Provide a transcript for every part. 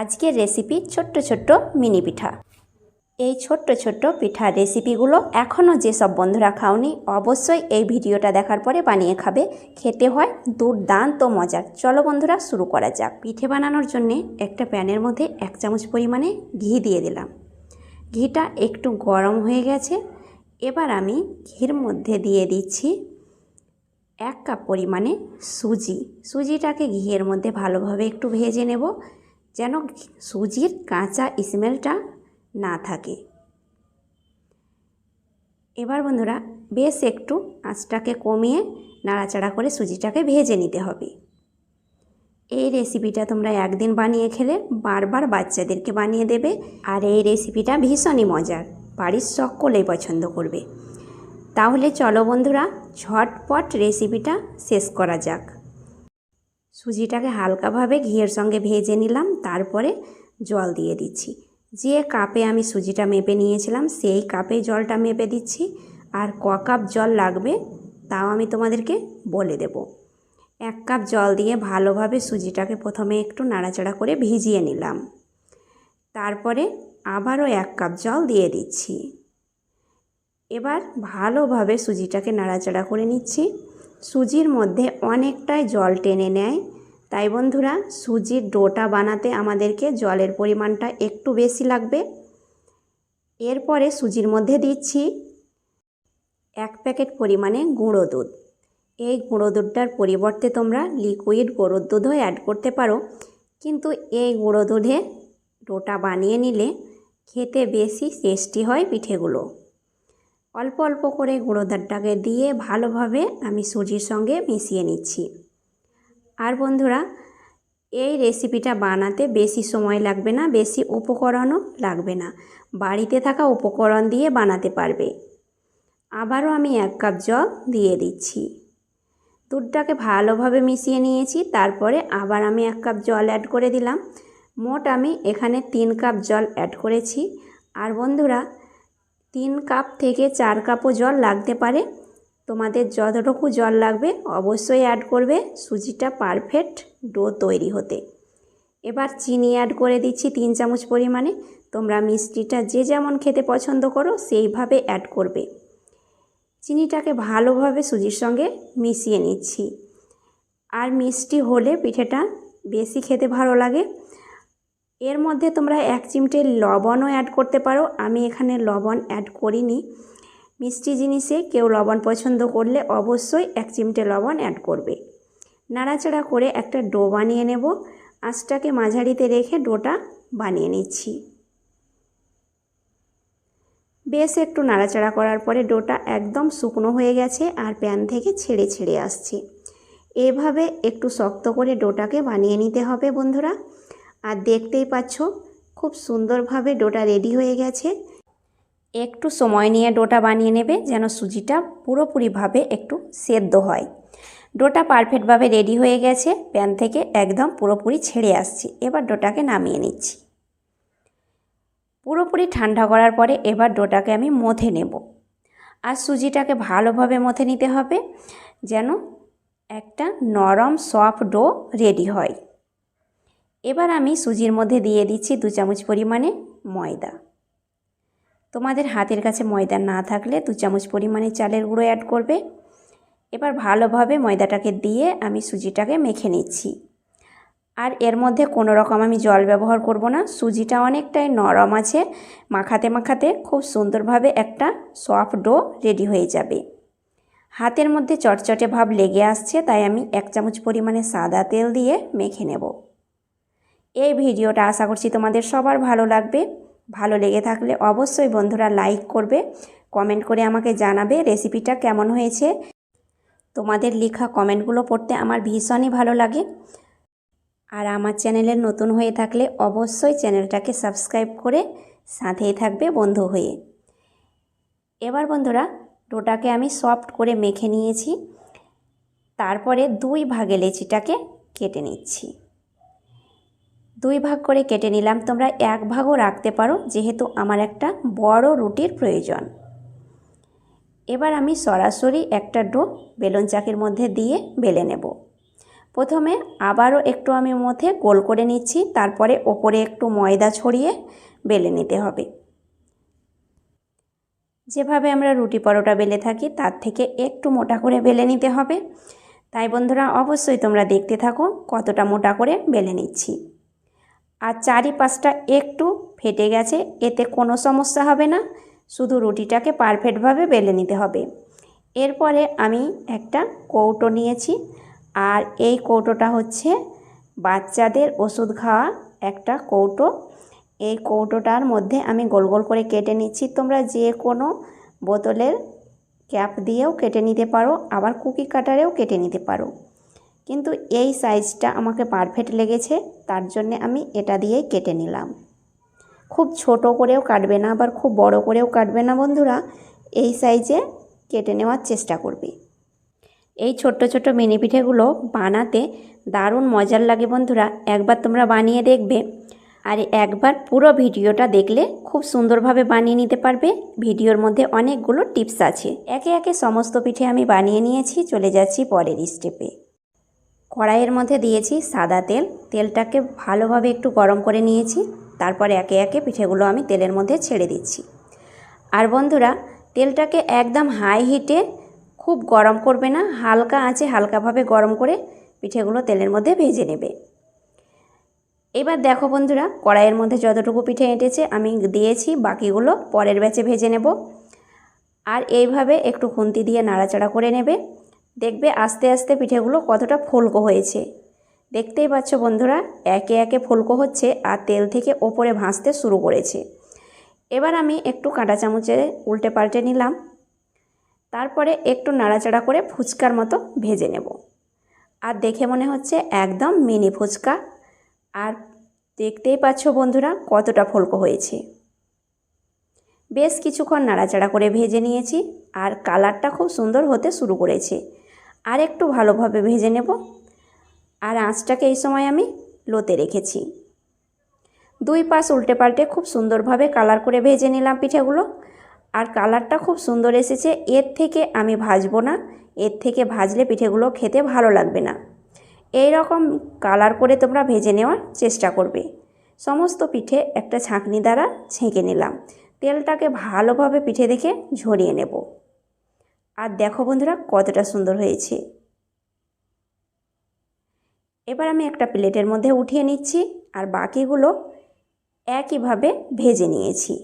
আজকের রেসিপি ছোট্ট ছোট্ট মিনি পিঠা। এই ছোট্ট ছোট্ট পিঠার রেসিপিগুলো এখনও যেসব বন্ধুরা খাওনি, অবশ্যই এই ভিডিওটা দেখার পরে বানিয়ে খাবে। খেতে হয় দুর্দান্ত মজার। চলো বন্ধুরা, শুরু করা যাক। পিঠে বানানোর জন্যে একটা প্যানের মধ্যে এক চামচ পরিমাণে ঘি দিয়ে দিলাম। ঘিটা একটু গরম হয়ে গেছে। এবার আমি ঘির মধ্যে দিয়ে দিচ্ছি এক কাপ পরিমাণে সুজি। সুজিটাকে ঘিয়ের মধ্যে ভালোভাবে একটু ভেজে নেব। যেন সুজির কাঁচা স্মেলটা না থাকে। এবার বন্ধুরা, বেশ একটু আঁচটাকে কমিয়ে নাড়াচাড়া করে সুজিটাকে ভেজে নিতে হবে। এই রেসিপিটা তোমরা একদিন বানিয়ে খেলে বারবার বাচ্চাদেরকে বানিয়ে দেবে আর এই রেসিপিটা ভীষণই মজার, বাড়ির সকলেই পছন্দ করবে। তাহলে চলো বন্ধুরা, ঝটপট রেসিপিটা শেষ করা যাক। সুজিটাকে হালকাভাবে ঘিয়ের সঙ্গে ভেজে নিলাম, তারপরে জল দিয়ে দিচ্ছি। যে কাপে আমি সুজিটা মেপে নিয়েছিলাম, সেই কাপে জলটা মেপে দিচ্ছি। আর ক কাপ জল লাগবে, তাও আমি তোমাদেরকে বলে দেব। এক কাপ জল দিয়ে ভালোভাবে সুজিটাকে প্রথমে একটু নাড়াচাড়া করে ভিজিয়ে নিলাম। তারপরে আবারও এক কাপ জল দিয়ে দিচ্ছি। এবার ভালোভাবে সুজিটাকে নাড়াচাড়া করে নিচ্ছি। সুজির মধ্যে অনেকটাই জল টেনে নেয়। তাই বন্ধুরা, সুজির ডোটা বানাতে আমাদেরকে জলের পরিমাণটা একটু বেশি লাগবে। এরপরে সুজির মধ্যে দিচ্ছি এক প্যাকেট পরিমাণে গুঁড়ো দুধ। এই গুঁড়ো দুধটার পরিবর্তে তোমরা লিকুইড গরুর দুধও অ্যাড করতে পারো। কিন্তু এই গুঁড়ো দুধে ডোটা বানিয়ে নিলে খেতে বেশি টেস্টি হয় পিঠেগুলো। অল্প অল্প করে গুঁড়ো দুধটাকে দিয়ে ভালোভাবে আমি সুজির সঙ্গে মিশিয়ে নিচ্ছি। আর বন্ধুরা, এই রেসিপিটা বানাতে বেশি সময় লাগবে না, বেশি উপকরণও লাগবে না। বাড়িতে থাকা উপকরণ দিয়ে বানাতে পারবে। আবারও আমি এক কাপ জল দিয়ে দিচ্ছি। দুধটাকে ভালোভাবে মিশিয়ে নিয়েছি, তারপরে আবার আমি এক কাপ জল অ্যাড করে দিলাম। মোট আমি এখানে তিন কাপ জল অ্যাড করেছি। আর বন্ধুরা তিন কাপ থেকে চার কাপও জল লাগতে পারে। তোমাদের যতটুকু জল লাগবে, অবশ্যই অ্যাড করবে। সুজিটা পারফেক্ট ডো তৈরি হতে। এবার চিনি অ্যাড করে দিচ্ছি তিন চামচ পরিমাণে। তোমরা মিষ্টিটা যে যেমন খেতে পছন্দ করো, সেইভাবে অ্যাড করবে। চিনিটাকে ভালোভাবে সুজির সঙ্গে মিশিয়ে নিচ্ছি। আর মিষ্টি হলে পিঠেটা বেশি খেতে ভালো লাগে। এর মধ্যে তোমরা এক চিমটে লবণও অ্যাড করতে পারো। আমি এখানে লবণ অ্যাড করিনি। মিষ্টি জিনিসে কেউ লবণ পছন্দ করলে অবশ্যই এক চিমটে লবণ অ্যাড করবে। নাড়াচাড়া করে একটা ডো বানিয়ে নেব। আঁচটাকে মাঝারিতে রেখে ডোটা বানিয়ে নিচ্ছি। বেশ একটু নাড়াচাড়া করার পরে ডোটা একদম শুকনো হয়ে গেছে আর প্যান থেকে ছেড়ে ছেড়ে আসছে। এভাবে একটু শক্ত করে ডোটাকে বানিয়ে নিতে হবে বন্ধুরা। আর দেখতেই পাচ্ছ, খুব সুন্দরভাবে ডোটা রেডি হয়ে গেছে। একটু সময় নিয়ে ডোটা বানিয়ে নেবে যেন সুজিটা পুরোপুরিভাবে একটু সেদ্ধ হয়। ডোটা পারফেক্টভাবে রেডি হয়ে গেছে, প্যান থেকে একদম পুরোপুরি ছেড়ে আসছে। এবার ডোটাকে নামিয়ে নিচ্ছি। পুরোপুরি ঠান্ডা করার পরে এবার ডোটাকে আমি মথে নেব। আর সুজিটাকে ভালোভাবে মথে নিতে হবে যেন একটা নরম সফট ডো রেডি হয়। এবার আমি সুজির মধ্যে দিয়ে দিচ্ছি দু চামচ পরিমাণে ময়দা। তোমাদের হাতের কাছে ময়দা না থাকলে দু চামচ পরিমাণে চালের গুঁড়ো অ্যাড করবে। এবার ভালোভাবে ময়দাটাকে দিয়ে আমি সুজিটাকে মেখে নিচ্ছি। আর এর মধ্যে কোনো রকম আমি জল ব্যবহার করব না। সুজিটা অনেকটাই নরম আছে। মাখাতে মাখাতে খুব সুন্দরভাবে একটা সফট ডো রেডি হয়ে যাবে। হাতের মধ্যে চটচটে ভাব লেগে আসছে, তাই আমি এক চামচ পরিমাণে সাদা তেল দিয়ে মেখে নেব। এই ভিডিওটা আশা করছি তোমাদের সবার ভালো লাগবে। ভালো লেগে থাকলে অবশ্যই বন্ধুরা লাইক করবে, কমেন্ট করে আমাকে জানাবে রেসিপিটা কেমন হয়েছে। তোমাদের লেখা কমেন্টগুলো পড়তে আমার ভীষণই ভালো লাগে। আর আমার চ্যানেলের নতুন হয়ে থাকলে অবশ্যই চ্যানেলটাকে সাবস্ক্রাইব করে সাথেই থাকবে বন্ধু হয়ে। এবার বন্ধুরা, ডোটাকে আমি সফট করে মেখে নিয়েছি। তারপরে দুই ভাগে লেচিটাকে কেটে নিচ্ছি। দুই ভাগ করে কেটে নিলাম। তোমরা এক ভাগও রাখতে পারো, যেহেতু আমার একটা বড় রুটির প্রয়োজন। এবার আমি সরাসরি একটা ডো বেলুন চাকের মধ্যে দিয়ে বেলে নেব। প্রথমে আবারও একটু আমি মধ্যে গোল করে নিচ্ছি, তারপরে ওপরে একটু ময়দা ছড়িয়ে বেলে নিতে হবে। যেভাবে আমরা রুটি পরোটা বেলে থাকি, তার থেকে একটু মোটা করে বেলে নিতে হবে। তাই বন্ধুরা, অবশ্যই তোমরা দেখতে থাকো কতটা মোটা করে বেলে নিচ্ছি। আর চারিপাশটা একটু ফেটে গেছে, এতে কোনো সমস্যা হবে না। শুধু রুটিটাকে পারফেক্টভাবে বেলে নিতে হবে। এরপরে আমি একটা কৌটো নিয়েছি, আর এই কৌটোটা হচ্ছে বাচ্চাদের ওষুধ খাওয়া একটা কৌটো। এই কৌটোটার মধ্যে আমি গোল গোল করে কেটে নিচ্ছি। তোমরা যে কোনো বোতলের ক্যাপ দিয়েও কেটে নিতে পারো, আবার কুকি কাটারেও কেটে নিতে পারো। কিন্তু এই সাইজটা আমাকে পারফেক্ট লেগেছে, তার জন্য আমি এটা দিয়েই কেটে নিলাম। খুব ছোট করেও কাটবে না, আবার খুব বড় করেও কাটবে না বন্ধুরা, এই সাইজে কেটে নেওয়ার চেষ্টা করবে। এই ছোট্ট ছোট্ট মিনি পিঠেগুলো বানাতে দারুণ মজার লাগে বন্ধুরা, একবার তোমরা বানিয়ে দেখবে। আর একবার পুরো ভিডিওটা দেখলে খুব সুন্দরভাবে বানিয়ে নিতে পারবে, ভিডিওর মধ্যে অনেকগুলো টিপস আছে। একে একে সমস্ত পিঠে আমি বানিয়ে নিয়েছি, চলে যাচ্ছি পরের স্টেপে কড়াইয়ের মধ্যে দিয়েছি সাদা তেল। তেলটাকে ভালোভাবে একটু গরম করে নিয়েছি। তারপরে একে একে পিঠেগুলো আমি তেলের মধ্যে ছেড়ে দিচ্ছি। আর বন্ধুরা, তেলটাকে একদম হাই হিটে খুব গরম করবে না, হালকা আঁচে হালকাভাবে গরম করে পিঠেগুলো তেলের মধ্যে ভেজে নেবে। এবার দেখো বন্ধুরা, কড়াইয়ের মধ্যে যতটুকু পিঠে এঁটেছে, আমি দিয়েছি, বাকিগুলো পরের ব্যাচে ভেজে নেব। আর এইভাবে একটু খুন্তি দিয়ে নাড়াচাড়া করে নেবে। দেখবে আস্তে আস্তে পিঠেগুলো কতটা ফুলকো হয়েছে। দেখতেই পাচ্ছ বন্ধুরা, একে একে ফুলকো হচ্ছে আর তেল থেকে ওপরে ভাসতে শুরু করেছে। এবার আমি একটু কাঁটা চামচে উল্টে পাল্টে নিলাম। তারপরে একটু নাড়াচাড়া করে ফুচকার মতো ভেজে নেব। আর দেখে মনে হচ্ছে একদম মিনি ফুচকা। আর দেখতেই পাচ্ছ বন্ধুরা, কতটা ফুলকো হয়েছে। বেশ কিছুক্ষণ নাড়াচাড়া করে ভেজে নিয়েছি। আর কালারটা খুব সুন্দর হতে শুরু করেছে। আর একটু ভালোভাবে ভেজে নেব। আর আঁচটাকে এই সময় আমি লোতে রেখেছি। দুই পাশ উল্টে পাল্টে খুব সুন্দরভাবে কালার করে ভেজে নিলাম পিঠেগুলো। আর কালারটা খুব সুন্দর এসেছে। এর থেকে আমি ভাজবো না। এর থেকে ভাজলে পিঠেগুলো খেতে ভালো লাগবে না। এই রকম কালার করে তোমরা ভেজে নেওয়ার চেষ্টা করবে। সমস্ত পিঠে একটা ছাঁকনি দ্বারা ছেঁকে নিলাম। তেলটাকে ভালোভাবে পিঠে দেখে ঝরিয়ে নেব। আর দেখো বন্ধুরা, কতটা সুন্দর হয়েছে। এবার আমি একটা প্লেটের মধ্যে উঠিয়ে নিচ্ছি, আর বাকিগুলো একইভাবে ভেজে নিয়েছি।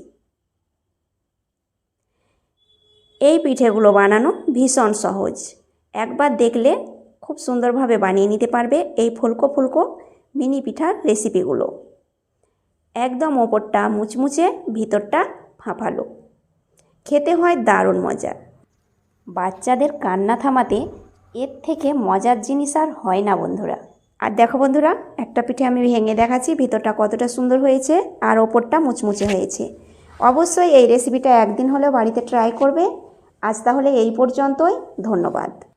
এই পিঠেগুলো বানানো ভীষণ সহজ। একবার দেখলে খুব সুন্দরভাবে বানিয়ে নিতে পারবে এই ফুলকো ফুলকো মিনি পিঠার রেসিপিগুলো। একদম ওপরটা মুচমুচে, ভিতরটা ফাঁপালো খেতে হয় দারুণ মজা বাচ্চাদের কান্না থামাতে এর থেকে মজার জিনিস আর হয় না, বন্ধুরা। আর দেখো বন্ধুরা, একটা পিঠে আমি ভেঙে দেখাচ্ছি, ভিতরটা কতটা সুন্দর হয়েছে আর ওপরটা মুচমুচে হয়েছে। অবশ্যই এই রেসিপিটা একদিন হলেও বাড়িতে ট্রাই করবে। আজ তাহলে এই পর্যন্তই, ধন্যবাদ।